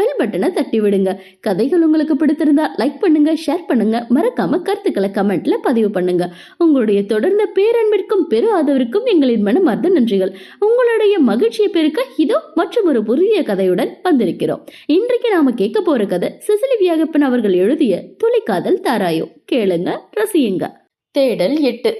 Bell பட்டனை தட்டி விடுங்க கதைகள் உங்களுக்கு பிடித்திருந்தா லைக் பண்ணுங்க ஷேர் பண்ணுங்க. மறக்காம கருத்துக்களை கமெண்ட்ல பதிவு பண்ணுங்க. உங்களுடைய தொடர்ந்த பேரன்பிற்கும் பெரு ஆதரவிற்கும் எங்களின் மனமார்ந்த நன்றிகள். உங்களுடைய மகிழ்ச்சியை பெருக்க இதோ மற்றும் ஒரு புதிய கதையுடன் வந்திருக்கிறோம். இன்றைக்கு நாம கேட்க போற கதை சிசிலி வியாகப்பன் அவர்கள் எழுதிய துளிக்காதல் தாராயோ கேளுங்க ரசியுங்க. தேடல் எட்டு.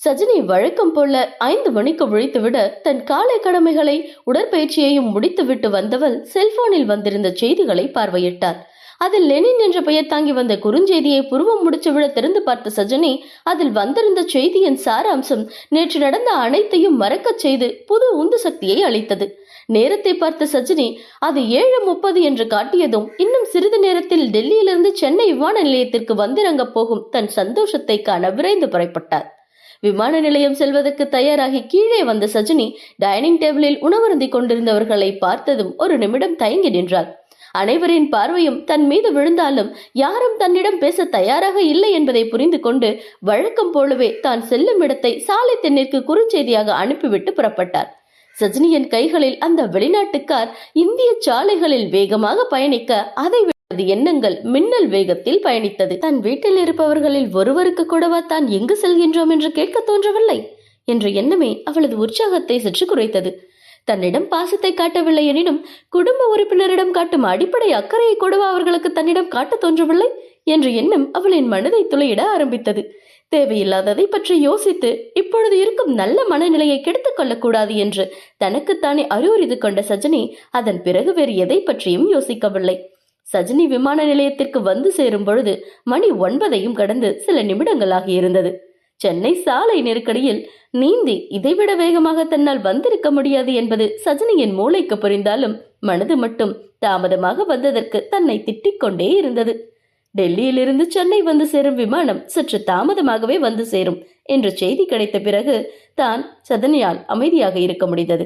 சஜினி வழக்கம் போல ஐந்து மணிக்கு விழித்துவிட தன் காலை கடமைகளை உடற்பயிற்சியையும் முடித்துவிட்டு வந்தவள் செல்போனில் வந்திருந்த செய்திகளை பார்வையிட்டார் அதில் லெனின் என்ற பெயர் தாங்கி வந்த குறுஞ்செய்தியை புருவம் முடிச்சுவிட திறந்து பார்த்த சஜினி அதில் வந்திருந்த செய்தியின் சாராம்சம் நேற்று நடந்த அனைத்தையும் மறக்கச் செய்து புது உந்து சக்தியை அளித்தது. நேரத்தை பார்த்த சஜினி அது ஏழு முப்பது என்று காட்டியதும் இன்னும் சிறிது நேரத்தில் டெல்லியிலிருந்து சென்னை விமான நிலையத்திற்கு வந்திறங்கப் போகும் தன் சந்தோஷத்தை காண விரைந்து புறப்பட்டார். விமான நிலையம் செல்வதற்கு தயாராகி கீழே வந்த சஜினி டைனிங் டேபிளில் உணவருந்தி கொண்டிருந்தவர்களை பார்த்ததும் ஒரு நிமிடம் தயங்கி நின்றார் அனைவரின் பார்வையும் தன் மீது விழுந்தாலும் யாரும் தன்னிடம் பேச தயாராக இல்லை என்பதை புரிந்து கொண்டு வழக்கம் போலவே தான் செல்லும் இடத்தை சாலை தென்னிற்கு குறுஞ்செய்தியாக அனுப்பிவிட்டு புறப்பட்டார். சஜினியின் கைகளில் அந்த வெளிநாட்டுக்கார் இந்திய சாலைகளில் வேகமாக பயணிக்க அதை அவரது எண்ணங்கள் மின்னல் வேகத்தில் பயணித்தது. தன் வீட்டில் இருப்பவர்களில் ஒருவருக்கு கூடவா தான் எங்கு செல்கின்றோம் என்று கேட்க தோன்றவில்லை என்ற எண்ணமே அவளது உற்சாகத்தை சற்று குறைத்தது. தன்னிடம் பாசத்தை காட்டவில்லை எனினும் குடும்ப உறுப்பினரிடம் காட்டும் அடிப்படை அக்கறையை கூடவா அவர்களுக்கு தன்னிடம் காட்ட தோன்றவில்லை என்ற எண்ணம் அவளின் மனதை துளையிட ஆரம்பித்தது. தேவையில்லாததை பற்றி யோசித்து இப்பொழுது இருக்கும் நல்ல மனநிலையை கெடுத்துக் கொள்ளக்கூடாது என்று தனக்குத்தானே அறிவுறுதி கொண்ட சஜினி அதன் பிறகு வேறு எதை பற்றியும் யோசிக்கவில்லை. சஜினி விமான நிலையத்திற்கு வந்து சேரும் பொழுது மணி ஒன்பதையும் கடந்து சில நிமிடங்களாகி இருந்தது. சென்னை சாலை நெருக்கடியில் நீந்தி இதைவிட வேகமாக தன்னால் வந்திருக்க முடியாது என்பது சஜினியின் மூளைக்கு புரிந்தாலும் மனது மட்டும் தாமதமாக வந்ததற்கு தன்னை திட்டிக் கொண்டே இருந்தது. டெல்லியிலிருந்து சென்னை வந்து சேரும் விமானம் சற்று தாமதமாகவே வந்து சேரும் என்ற செய்தி கிடைத்த பிறகு தான் சதனியால் அமைதியாக இருக்க முடிந்தது.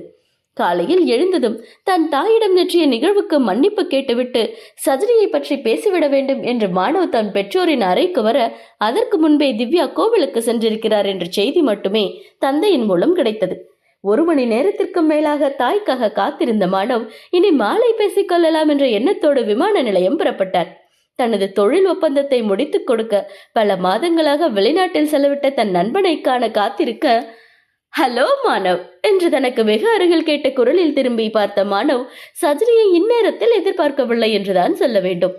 காலையில் எழுந்ததும் தன் தாயிடம் நெற்றிய நிகழ்வுக்கு மன்னிப்பு கேட்டுவிட்டு சஜினியை பற்றி பேசிவிட வேண்டும் என்று மாணவ் தன் பெற்றோரின் அறைக்கு வர அதற்கு முன்பே திவ்யா கோவிலுக்கு சென்றிருக்கிறார் என்ற செய்தி மட்டுமே தந்தையின் மூலம் கிடைத்தது. ஒரு மணி நேரத்திற்கு மேலாக தாய்க்காக காத்திருந்த மாணவ் இனி மாலை பேசிக் கொள்ளலாம் என்ற எண்ணத்தோடு விமான நிலையம் புறப்பட்டார். தனது தொழில் ஒப்பந்தத்தை முடித்துக் கொடுக்க பல மாதங்களாக வெளிநாட்டில் செலவிட்ட தன் நண்பனை காண காத்திருக்க ஹலோ மாணவ் என்று தனக்கு வெகு அருகில் கேட்ட குரலில் திரும்பி பார்த்த மாணவ் சஜினியை இந்நேரத்தில் எதிர்பார்க்கவில்லை என்றுதான் சொல்ல வேண்டும்.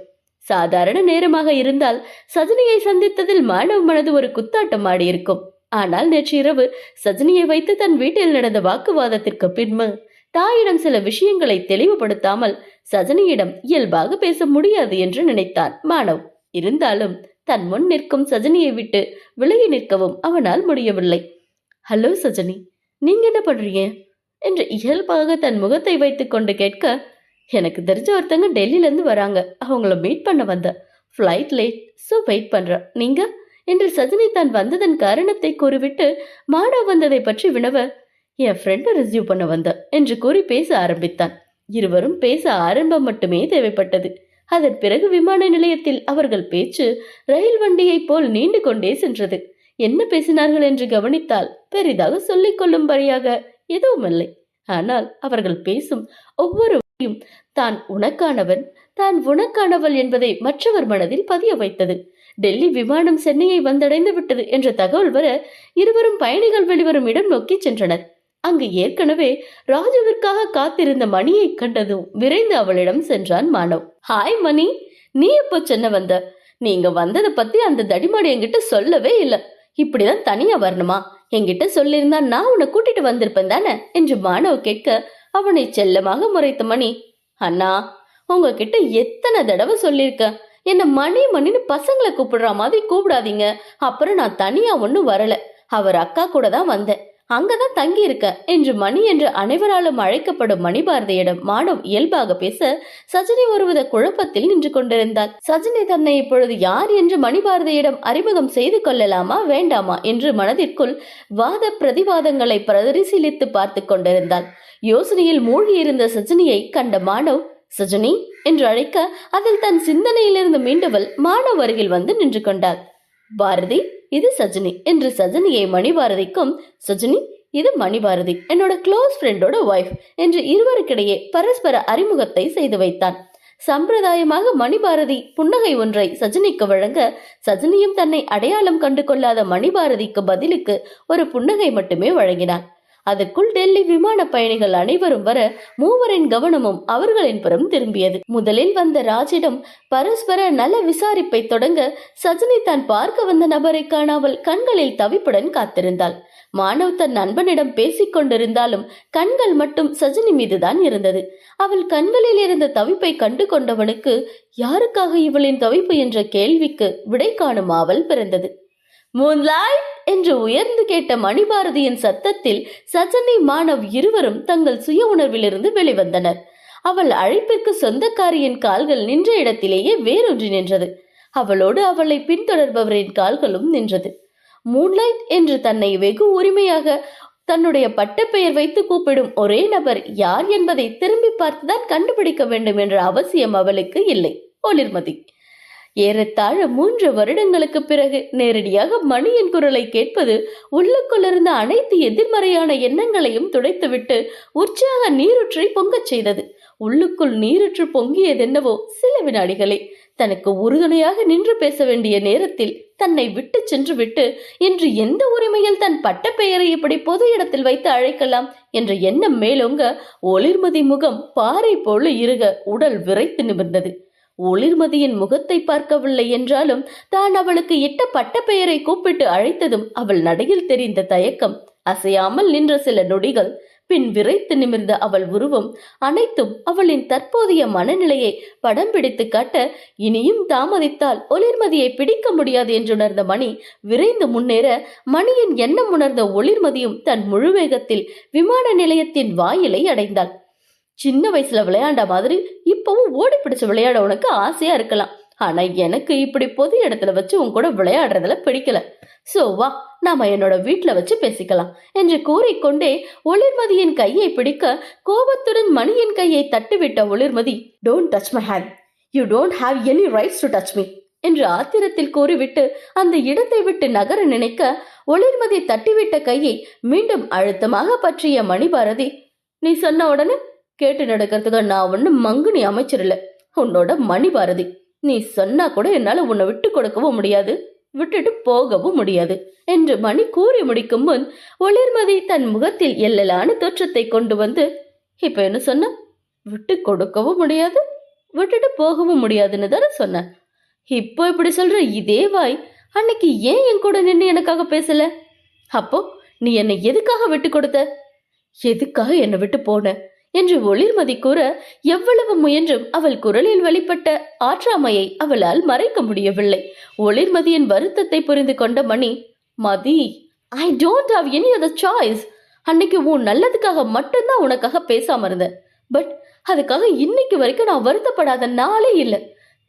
சாதாரண நேரமாக இருந்தால் சஜினியை சந்தித்ததில் மாணவ் மனது ஒரு குத்தாட்டம் ஆடியிருக்கும். ஆனால் நேற்று இரவு சஜினியை வைத்து தன் வீட்டில் நடந்த வாக்குவாதத்திற்கு பின்பு தாயிடம் சில விஷயங்களை தெளிவுபடுத்தாமல் சஜினியிடம் இயல்பாக பேச முடியாது என்று நினைத்தான் மாணவ் இருந்தாலும் தன் முன் நிற்கும் சஜினியை விட்டு விலகி நிற்கவும் அவனால் முடியவில்லை. ஹலோ சஜினி நீங்க என்ன பண்றீங்க? என்று இயல்பாக தன் முகத்தை வைத்து கொண்டு கேட்க எனக்கு தெரிஞ்ச ஒருத்தங்க டெல்லியில இருந்து வராங்க. அவங்கள மீட் பண்ண வந்த. ஃப்ளைட் லேட் ஸோ வெயிட் பண்றேன் நீங்க? என்று சஜினி தான் வந்ததன் காரணத்தை கூறிவிட்டு மாடா வந்ததை பற்றி வினவ என் ஃப்ரெண்டை ரிசீவ் பண்ண வந்த என்று கூறி பேச ஆரம்பித்தான். இருவரும் பேச ஆரம்பம் மட்டுமே தேவைப்பட்டது. அதன் பிறகு விமான நிலையத்தில் அவர்கள் பேச்சு ரயில் வண்டியைப் போல் நீண்டு கொண்டே சென்றது. என்ன பேசினார்கள் என்று கவனித்தால் பெரிதாக சொல்லிக் கொள்ளும்படியாக எதுவுமில்லை. ஆனால் அவர்கள் பேசும் ஒவ்வொருவரையும் தான் உனக்கானவன் தான் உனக்கானவள் என்பதை மற்றவர் மனதில் பதிய வைத்தது. டெல்லி விமானம் சென்னையை வந்தடைந்து விட்டது என்ற தகவல் வர இருவரும் பயணிகள் வெளிவரும் இடம் நோக்கி சென்றனர். அங்கு ஏற்கனவே ராஜுவிற்காக காத்திருந்த மணியை கண்டதும் விரைந்து அவளிடம் சென்றான் மாணவ் ஹாய் மணி நீ எப்போ சென்னை வந்த? நீங்க வந்ததை பத்தி அந்த தடிமாடி என்கிட்ட சொல்லவே இல்லை. இப்படிதான் தனியா வரணுமா? என்கிட்ட சொல்லியிருந்தா நான் உன்னை கூட்டிட்டு வந்திருப்பேன் தானே? என்று மாணவ கேட்க அவனை செல்லமாக முறைத்த மணி அண்ணா உங்ககிட்ட எத்தனை தடவை சொல்லியிருக்க என்ன மணி மணின்னு பசங்களை கூப்பிடுற மாதிரி கூப்பிடாதீங்க. அப்புறம் நான் தனியா ஒன்றும் வரல. அவர் அக்கா கூட தான் வந்தேன். அங்கதான் தங்கி இருக்க என்று மணி என்று அனைவராலும் அழைக்கப்படும் மணிபாரதியிடம் மாணவ் இயல்பாக பேச சஜினி ஒருவித குழப்பத்தில் நின்று கொண்டிருந்தார் சஜினி தன்னை இப்பொழுது யார் என்று மணிபாரதியிடம் அறிமுகம் செய்து கொள்ளலாமா வேண்டாமா என்று மனதிற்குள் வாத பிரதிவாதங்களை பரிசீலித்து பார்த்து கொண்டிருந்தாள். யோசனையில் மூழ்கியிருந்த சஜினியை கண்ட மாணவ் சஜினி என்று அழைக்க அதில் தன் சிந்தனையிலிருந்து மீண்டவள் மாணவ் அருகில் வந்து நின்று கொண்டாள். பாரதி இது சஜினி. என்று சஜினியை மணிபாரதிக்கும் சஜினி இது மணிபாரதி என்னோட க்ளோஸ் ஃப்ரெண்டோட ஒய்ஃப் என்று இருவருக்கிடையே பரஸ்பர அறிமுகத்தை செய்து வைத்தான். சம்பிரதாயமாக மணிபாரதி புன்னகை ஒன்றை சஜினிக்கு வழங்க சஜினியும் தன்னை அடையாளம் கண்டு கொள்ளாத மணிபாரதிக்கு பதிலுக்கு ஒரு புன்னகை மட்டுமே வழங்கினான். அதற்குள் டெல்லி விமான பயணிகள் அனைவரும் வர மூவரின் கவனமும் அவர்களின் புறம் திரும்பியது. முதலில் வந்த ராஜிடம் பரஸ்பர நல விசாரிப்பை தொடங்க சஜினி தான் பார்க்க வந்த நபரை காணாமல் கண்களில் தவிப்புடன் காத்திருந்தாள். மாணவ் தன் நண்பனிடம் பேசிக் கொண்டிருந்தாலும் கண்கள் மட்டும் சஜினி மீதுதான் இருந்தது. அவள் கண்களில் இருந்த தவிப்பை கண்டு கொண்டவனுக்கு யாருக்காக இவளின் தவிப்பு? என்ற கேள்விக்கு விடை காணும் ஆவல் பிறந்தது. மூன்லைட் என்று உயர்ந்து கேட்ட மணிபாரதியின் சத்தத்தில் சஜனி மாணவ் இருவரும் தங்கள் சுய உணர்விலிருந்து வெளிவந்தனர். அவள் அழைப்பிற்கு சொந்தக்காரியின் கால்கள் நின்ற இடத்திலேயே வேறொன்று நின்றது. அவளோடு அவளை பின்தொடர்பவரின் கால்களும் நின்றது. மூன்லைட் என்று தன்னை வெகு உரிமையாக தன்னுடைய பட்டப்பெயர் வைத்து கூப்பிடும் ஒரே நபர் யார் என்பதை திரும்பி பார்த்துதான் கண்டுபிடிக்க வேண்டும் என்ற அவசியம் அவளுக்கு இல்லை. ஒளிர்மதி ஏறத்தாழ மூன்று வருடங்களுக்கு பிறகு நேரடியாக மணியின் குரலை கேட்பது உள்ளுக்குள்ளிருந்த அனைத்து எதிர்மறையான எண்ணங்களையும் துடைத்துவிட்டு உற்சாக நீருற்றை பொங்கச் செய்தது. உள்ளுக்குள் நீருற்று பொங்கியதென்னவோ சில வினாடிகளே. தனக்கு உறுதுணையாக நின்று பேச வேண்டிய நேரத்தில் தன்னை விட்டு சென்று விட்டு இன்று எந்த உரிமையில் தன் பட்ட பெயரை இப்படி பொது இடத்தில் வைத்து அழைக்கலாம்? என்ற எண்ணம் மேலோங்க ஒளிர்மதி முகம் பாறை போல இருக உடல் விரைத்து நிமிர்ந்தது. ஒளிர்மதியின் முகத்தை பார்க்கவில்லை என்றாலும் தான் அவளுக்கு இட்ட பட்ட பெயரை கூப்பிட்டு அழைத்ததும் அவள் நடையில் தெரிந்த தயக்கம். அசையாமல் நின்ற சில நொடிகள். பின் விரைத்து நிமிர்ந்த அவள் உருவம். அனைத்தும் அவளின் தற்போதைய மனநிலையை படம் பிடித்து காட்ட இனியும் தாமதித்தால் ஒளிர்மதியை பிடிக்க முடியாது என்றுணர்ந்த மணி விரைந்து முன்னேற மணியின் எண்ணம் உணர்ந்த ஒளிர்மதியும் தன் முழு வேகத்தில் விமான நிலையத்தின் வாயிலை அடைந்தாள். சின்ன வயசுல விளையாண்ட மாதிரி இப்பவும் ஓடி பிடிச்சு விளையாட உனக்கு ஆசையா இருக்கலாம். ஆனா எனக்கு இப்படி பொது இடத்துல வச்சு உன் கூட விளையாடுறதுல பிடிக்கல. சோ வா நாம என்னோட வீட்டுல வச்சு பேசிக்கலாம். என்று கூறிக்கொண்டே ஒளிர்மதியின் கையை பிடிக்க கோபத்துடன் மணியின் கையை தட்டுவிட்ட Olirmathi don't touch my hand you don't have any rights to touch me என்று ஆத்திரத்தில் கூறிவிட்டு அந்த இடத்தை விட்டு நகர நினைக்க ஒளிர்மதி தட்டிவிட்ட கையை மீண்டும் அழுத்தமாக பற்றிய மணிபாரதி நீ சொன்ன உடனே கேட்டு நடக்கிறதுக்கு நான் ஒன்று மங்குனி அமைச்சர் இல்லை. உன்னோட மணிபாரதி. நீ சொன்னா கூட என்னால உன்னை விட்டு கொடுக்கவும் முடியாது. விட்டுட்டு போகவும் முடியாது. என்று மணி கூறி முடிக்கும் முன் ஒளிர்மதி தன் முகத்தில் எல்லலான தோற்றத்தை கொண்டு வந்து இப்ப என்ன சொன்ன? விட்டு கொடுக்கவும் முடியாது விட்டுட்டு போகவும் முடியாதுன்னு தானே சொன்ன? இப்போ இப்படி சொல்ற இதே வாய் அன்னைக்கு ஏன் என் கூட நின்று எனக்காக பேசல? அப்போ நீ என்னை எதுக்காக விட்டு கொடுத்த? எதுக்காக என்னை விட்டு போன? என்று ஒளிர்மதி கூற எவ்வளவு முயன்றும் அவள் குரலில் வெளிப்பட்ட ஆற்றாமையை அவளால் மறைக்க முடியவில்லை. ஒளிர்மதியின் வருத்தத்தை புரிந்து கொண்ட Mani Mathi I don't have any other choice அன்னைக்கு உன் நல்லதுக்காக மட்டும்தான் உனக்காக பேசாம இருந்தேன். பட் அதுக்காக இன்னைக்கு வரைக்கும் நான் வருத்தப்படாத நாளே இல்லை.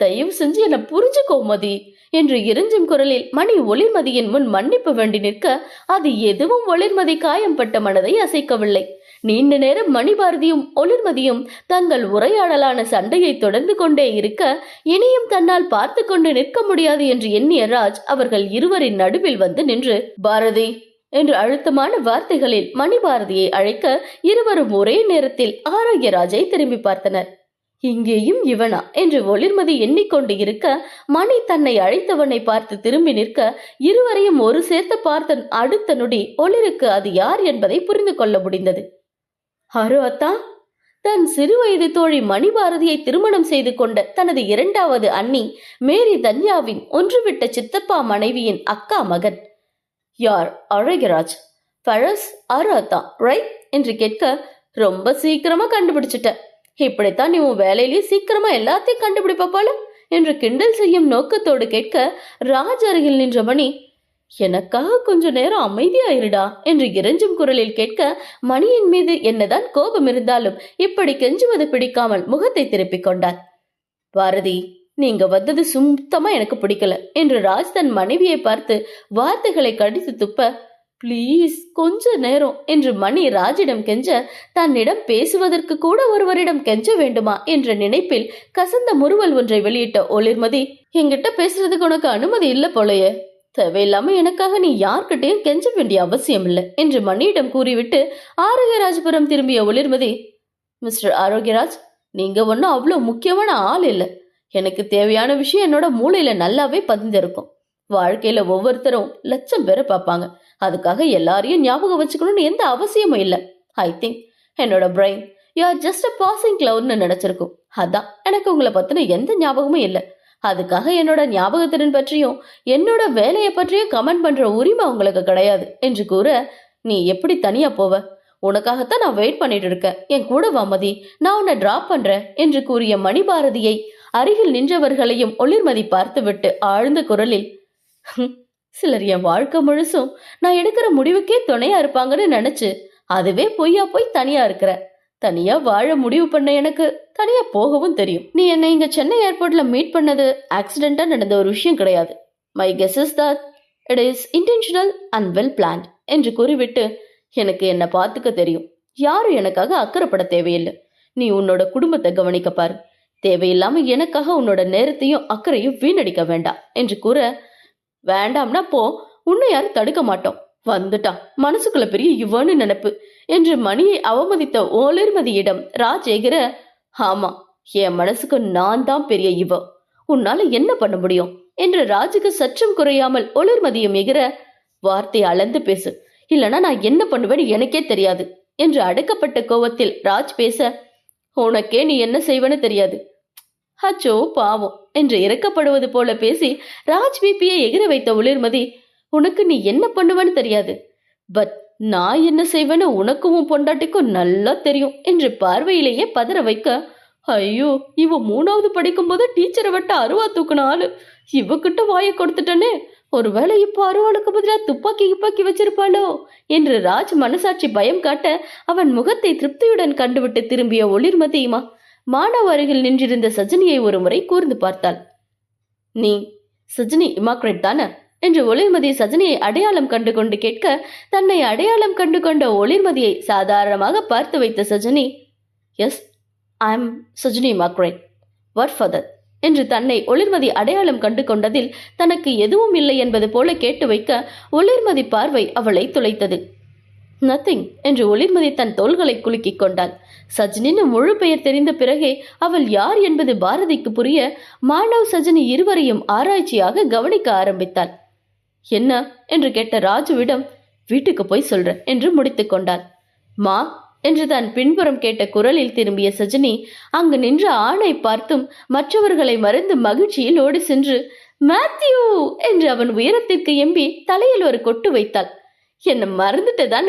தயவு செஞ்சு என்னை புரிஞ்சுக்கோ மதி என்று இறைஞ்சும் குரலில் மணி ஒளிர்மதியின் முன் மன்னிப்பு வேண்டி நிற்க அது எதுவும் ஒளிர்மதி காயம்பட்ட மனதை அசைக்கவில்லை. நீண்ட நேரம் மணிபாரதியும் ஒளிர்மதியும் தங்கள் உரையாடலான சண்டையை தொடர்ந்து கொண்டே இருக்க இனியும் தன்னால் பார்த்து கொண்டு நிற்க முடியாது என்று எண்ணிய ராஜ் அவர்கள் இருவரின் நடுவில் வந்து நின்று பாரதி என்று அழுத்தமான வார்த்தைகளில் மணிபாரதியை அழைக்க இருவரும் ஒரே நேரத்தில் ஆரோக்கியராஜை திரும்பி பார்த்தனர். இங்கேயும் இவனா? என்று ஒளிர்மதி எண்ணிக்கொண்டு இருக்க மணி தன்னை அழைத்தவனை பார்த்து திரும்பி நிற்க இருவரையும் ஒரு சேர்த்து பார்த்த அடுத்த நொடி ஒளிருக்கு அது யார் என்பதை புரிந்து கொள்ள முடிந்தது. ஹரோ தன் சிறுவயது தோழி மணிபாரதியை திருமணம் செய்து கொண்ட தனது இரண்டாவது அண்ணி மேரி தன்யாவின் ஒன்றுவிட்ட சித்தப்பா மனைவியின் அக்கா மகன். யார் அழகிராஜ்? பழஸ் அரு ரைட் என்று கேட்க ரொம்ப சீக்கிரமா கண்டுபிடிச்சிட்ட. இப்படித்தான் நீ உன் வேலையிலேயே சீக்கிரமா எல்லாத்தையும் கண்டுபிடிப்ப போல? என்று கிண்டல் செய்யும் நோக்கத்தோடு கேட்க ராஜ் அருகில் நின்ற மணி எனக்காக கொஞ்ச நேரம் அமைதியாயிருடா என்று இறைஞ்சும் குரலில் கேட்க மணியின் மீது என்னதான் கோபம் இருந்தாலும் இப்படி கெஞ்சுவது பிடிக்காமல் முகத்தை திருப்பிக் கொண்டார் பாரதி நீங்க வந்தது சுத்தமா எனக்கு பிடிக்கல என்று ராஜ் தன் மனைவியை பார்த்து வார்த்தைகளை கடித்து துப்ப ப்ளீஸ் கொஞ்ச நேரம் என்று மணி ராஜிடம் கெஞ்ச தன்னிடம் பேசுவதற்கு கூட ஒருவரிடம் கெஞ்ச வேண்டுமா? என்ற நினைப்பில் கசந்த முறுவல் ஒன்றை வெளியிட்ட ஒளிர்மதி என்கிட்ட பேசுறதுக்கு உனக்கு அனுமதி இல்ல போலயே. தேவையில்லாம எனக்காக நீ யார்கிட்டையும் கெஞ்ச வேண்டிய அவசியம் இல்லை என்று மணியிடம் கூறிவிட்டு ஆரோக்கியராஜபுரம் திரும்பிய ஒளிர்மதி மிஸ்டர் ஆரோக்கியராஜ் நீங்க ஒன்றும் அவ்வளோ முக்கியமான ஆள் இல்லை. எனக்கு தேவையான விஷயம் என்னோட மூளையில நல்லாவே பதிந்திருக்கும். வாழ்க்கையில ஒவ்வொருத்தரும் லட்சம் பேரை பார்ப்பாங்க. அதுக்காக எல்லாரையும் ஞாபகம் வச்சுக்கணும்னு எந்த அவசியமும் இல்லை. ஐ திங்க் என்னோட brain you are just a passing கிளவுட்னு நினைச்சிருக்கும். அதான் எனக்கு உங்களை பத்தின எந்த ஞாபகமும் இல்லை. அதுக்காக என்னோட ஞாபகத்திறன் பற்றியும் என்னோட வேலையை பற்றியும் கமெண்ட் பண்ற உரிமை உங்களுக்கு கிடையாது என்று கூற நீ எப்படி தனியா போவ? உனக்காகத்தான் நான் வெயிட் பண்ணிட்டு இருக்கேன். என் கூட வாமதி நான் உன்னை டிராப் பண்றேன் என்று கூறிய மணிபாரதியை அருகில் நின்றவர்களையும் ஒளிர்மதி பார்த்துவிட்டு ஆழ்ந்த குரலில் சிலர் என் வாழ்க்கை முழுசும் நான் எடுக்கிற முடிவுக்கே துணையா இருப்பாங்கன்னு நினைச்சு அதுவே பொய்யா போய் தனியா இருக்கிறேன் தனியா வாழ முடிவு பண்ண எனக்கு தனியா போகவும் தெரியும். நீ என்னை இங்க சென்னை ஏர்போர்ட்ல மீட் பண்ணது ஆக்சிடென்டா நடந்த ஒரு விஷயம் கிடையாது. My guess is that it is intentional and well planned என்று கூறிவிட்டு எனக்கு என்ன பார்த்துக்க தெரியும். யாரும் எனக்காக அக்கறைப்பட தேவையில்லை. நீ உன்னோட குடும்பத்தை கவனிக்க பாரு. தேவையில்லாம எனக்காக உன்னோட நேரத்தையும் அக்கறையும் வீணடிக்க வேண்டாம் என்று கூற வேண்டாம்னா போ உன்னை யாரும் தடுக்க மாட்டோம். வந்துட்டான். மனசுக்குள்ள பெரிய இவன்னு நினைப்பு. என்று மணியை அவமதித்த ஓலிர்மதியிடம் ராஜ் எகிற ஆமா என் மனசுக்கு நான் தான் பெரிய இவ. உன்னால என்ன பண்ண முடியும்? என்று ராஜுக்கு சற்றும் குறையாமல் ஒளிர்மதியும் எகிற வார்த்தை அளந்து பேசு. இல்லனா நான் என்ன பண்ணுவேன்னு எனக்கே தெரியாது. என்று அடக்கப்பட்ட கோவத்தில் ராஜ் பேச உனக்கே நீ என்ன செய்வன்னு தெரியாது. அச்சோ பாவம் என்று இறக்கப்படுவது போல பேசி ராஜ் பிபியை எகிர வைத்த ஒளிர்மதி உனக்கு நீ என்ன பண்ணுவேன்னு தெரியாது. பட் நான் என்ன செய்வேன்னு உனக்கும் உன் பொண்டாட்டிக்கும் நல்லா தெரியும் என்று பார்வையிலேயே பதற வைக்க ஐயோ இவ மூணாவது படிக்கும்போது டீச்சரை விட்ட அருவா தூக்கின ஆளு. இவகிட்ட வாயை கொடுத்துட்டனே. ஒருவேளை இப்போ அருவாளுக்கு பதிலாக துப்பாக்கி துப்பாக்கி வச்சிருப்பாளோ என்று ராஜ் மனசாட்சி பயம் காட்ட அவன் முகத்தை திருப்தியுடன் கண்டுவிட்டு திரும்பிய ஒளிர்மதியுமா மாணவ அருகில் நின்றிருந்த சஜினியை ஒரு முறை கூர்ந்து பார்த்தாள். நீ சஜினி இமாக்ரேட் தானே? என்று ஒளிர்மதி சஜினியை அடையாளம் கண்டு கொண்டு கேட்க தன்னை அடையாளம் கண்டு கொண்ட ஒளிர்மதியை சாதாரணமாக பார்த்து வைத்த Sajini yes I am Sajini immaculate what father என்று தன்னை ஒளிர்மதி அடையாளம் கண்டு கொண்டதில் தனக்கு எதுவும் இல்லை என்பது போல கேட்டு வைக்க ஒளிர்மதி பார்வை அவளை துளைத்தது. நத்திங் என்று ஒளிர்மதி தன் தோள்களை குலுக்கிக் கொண்டாள். சஜினின் முழு பெயர் தெரிந்த பிறகே அவள் யார் என்பது பாரதிக்கு புரிய மாணவ் சஜினி இருவரையும் ஆராய்ச்சியாக கவனிக்க ஆரம்பித்தாள். என்ன என்று கேட்ட ராஜுவிடம் வீட்டுக்கு போய் சொல்றேன் என்று முடித்து கொண்டாள் மா என்று தன் பின்புறம் கேட்ட குரலில் திரும்பிய சஜினி அங்கு நின்ற ஆணை பார்த்தும் மற்றவர்களை மறந்து மகிழ்ச்சியில் ஓடி சென்று மேத்யூ என்று அவன் உயரத்திற்கு எம்பி தலையில் ஒரு கொட்டு வைத்தாள். என்ன மறந்துட்டதான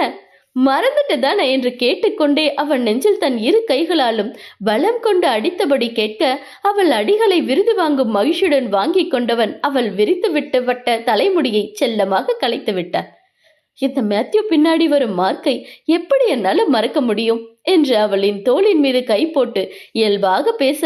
மறந்துட்டு தானே என்று கேட்டுக்கொண்டே அவன் நெஞ்சில் தன் இரு கைகளாலும் பலம் கொண்டு அடித்தபடி கேட்க அவள் அடிகளை விருது வாங்கும் மகிழ்ச்சியுடன் வாங்கி கொண்டவன் அவள் விரித்து விட்டு வட்ட தலைமுடியை செல்லமாக கலைத்து விட்டார் இந்த மேத்யூ பின்னாடி வரும் மார்க்கை எப்படி என்னால மறக்க முடியும்? என்று அவளின் தோளின் மீது கை போட்டு இயல்பாக பேச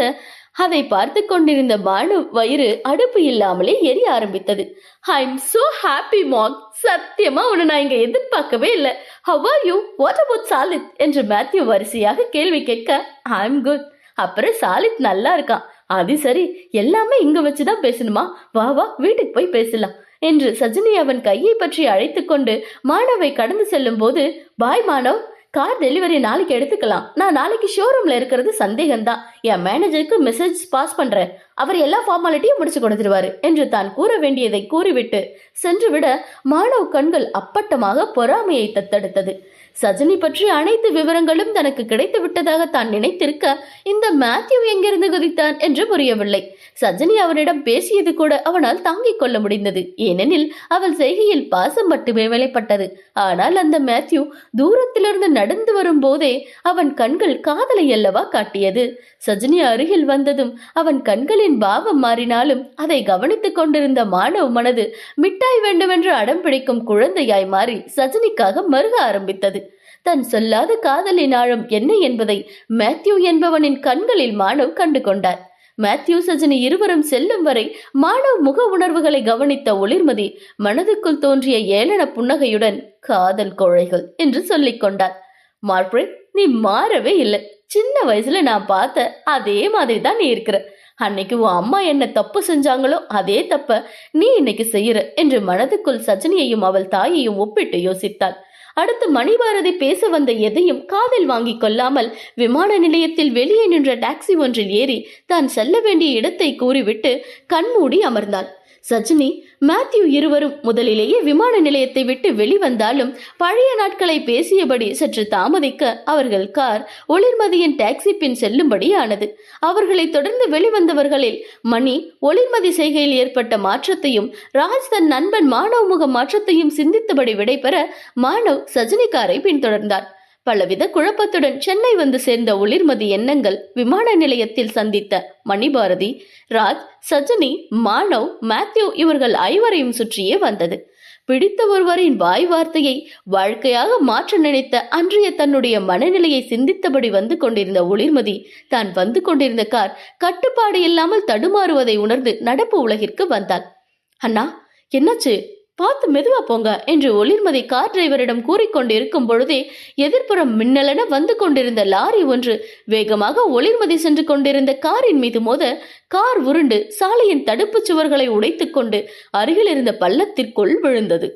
அதை பார்த்து கொண்டிருந்த பானு வயிறு அடுப்பு இல்லாமலே எரிய ஆரம்பித்தது. I am so happy Mac சத்தியமா உன்னை நான் இங்க எதிர்பார்க்கவே இல்லை. How are you what about Salith? என்று மேத்யூ வரிசையாக கேள்வி கேட்க ஐ எம் குட் அப்புறம் சாலித் நல்லா இருக்கான். அது சரி. எல்லாமே இங்க வச்சுதான் பேசணுமா? வா வா வீட்டுக்கு போய் பேசலாம். என்று சஜினி அவன் கையை பற்றி அழைத்து கொண்டு மாணவை கடந்து செல்லும் போது பாய் மாணவ். கார் டெலிவரி நாளைக்கு எடுத்துக்கலாம். நான் நாளைக்கு ஷோரூம்ல இருக்கிறது சந்தேகம்தான். என் மேனேஜருக்கு மெசேஜ் பாஸ் பண்றேன். அவர் எல்லா ஃபார்மாலிட்டியும் முடிச்சு கொடுத்துருவாரு என்று தான் கூற வேண்டியதை கூறிவிட்டு சென்றுவிட மாணவ் கண்கள் அப்பட்டமாக பொறாமையை தத்தெடுத்தது. சஜினி பற்றி அனைத்து விவரங்களும் தனக்கு கிடைத்து விட்டதாக தான் நினைத்திருக்க இந்த மேத்யூ எங்கிருந்து குதித்தான் என்று புரியவில்லை. சஜினி அவனிடம் பேசியது கூட அவனால் தாங்கிக் கொள்ள முடிந்தது. ஏனெனில் அவள் செய்கையில் பாசம் மட்டுமே வெளிப்பட்டது. ஆனால் அந்த மேத்யூ தூரத்திலிருந்து நடந்து வரும் போதே அவன் கண்கள் காதலை அல்லவா காட்டியது. சஜினி அருகில் வந்ததும் அவன் கண்களின் பாவம் மாறினாலும் அதை கவனித்துக் கொண்டிருந்த மாணவ மனது மிட்டாய் வேண்டுமென்று அடம் பிடிக்கும் குழந்தையாய் மாறி சஜினிக்காக மருக ஆரம்பித்தது. தன் சொல்லாத காதலின் ஆழம் என்ன என்பதை மேத்யூ என்பவனின் கண்களில் மாணவ் கண்டு கொண்டார் மேத்யூ சஜினி இருவரும் செல்லும் வரை மாணவ் முக உணர்வுகளை கவனித்த ஒளிர்மதி மனதுக்குள் தோன்றிய ஏளன புன்னகையுடன் காதல் கோழைகள் என்று சொல்லிக் கொண்டார் மார்பிள் நீ மாறவே இல்லை. சின்ன வயசுல நான் பார்த்த அதே மாதிரி தான் நீ இருக்கிற. அன்னைக்கு உன் அம்மா என்ன தப்பு செஞ்சாங்களோ அதே தப்ப நீ இன்னைக்கு செய்யற என்று மனதுக்குள் சஜினியையும் அவள் தாயையும் ஒப்பிட்டு யோசித்தாள். அடுத்து மணிபாரதி பேச வந்த எதையும் காதில் வாங்கிக் கொள்ளாமல் விமான நிலையத்தில் வெளியே நின்ற டாக்ஸி ஒன்றில் ஏறி தான் செல்ல வேண்டிய இடத்தை கூறிவிட்டு கண்மூடி அமர்ந்தாள் சஜினி மேத்யூ இருவரும் முதலிலேயே விமான நிலையத்தை விட்டு வெளிவந்தாலும் பழைய நாட்களை பேசியபடி சற்று தாமதிக்க அவர்கள் கார் ஒளிர்மதியின் டாக்ஸி பின் செல்லும்படி ஆனது அவர்களை தொடர்ந்து வெளிவந்தவர்களில் மணி ஒளிர்மதி செய்கையில் ஏற்பட்ட மாற்றத்தையும் ராஜ் தன் நண்பன் மாணவ முக மாற்றத்தையும் சிந்தித்தபடி விடைபெற மாணவ் சஜினி காரை பின்தொடர்ந்தார். பலவித குழப்பத்துடன் சென்னை வந்து சேர்ந்த ஒளிர்மதி எண்ணங்கள் விமான நிலையத்தில் சந்தித்த மணிபாரதி ராஜ் சஜினி மானவ் மேத்யூ இவர்கள் ஐவரையும் சுற்றியே வந்தது. பிடித்த ஒருவரின் வாய் வார்த்தையை வாழ்க்கையாக மாற்ற நினைத்த அன்றைய தன்னுடைய மனநிலையை சிந்தித்தபடி வந்து கொண்டிருந்த ஒளிர்மதி தான் வந்து கொண்டிருந்த கார் கட்டுப்பாடு இல்லாமல் தடுமாறுவதை உணர்ந்து நடப்பு உலகிற்கு வந்தாள். அண்ணா என்னாச்சு? பார்த்து மெதுவா போங்க என்று ஒளிர்மதி கார் டிரைவரிடம் கூறிக்கொண்டிருக்கும் பொழுதே எதிர்ப்புறம் மின்னலென வந்து கொண்டிருந்த லாரி ஒன்று வேகமாக ஒளிர்மதி சென்று கொண்டிருந்த காரின் மீது மோத கார் உருண்டு சாலையின் தடுப்புச் சுவர்களை உடைத்துக்கொண்டு அருகில் இருந்த பள்ளத்திற்குள் விழுந்தது.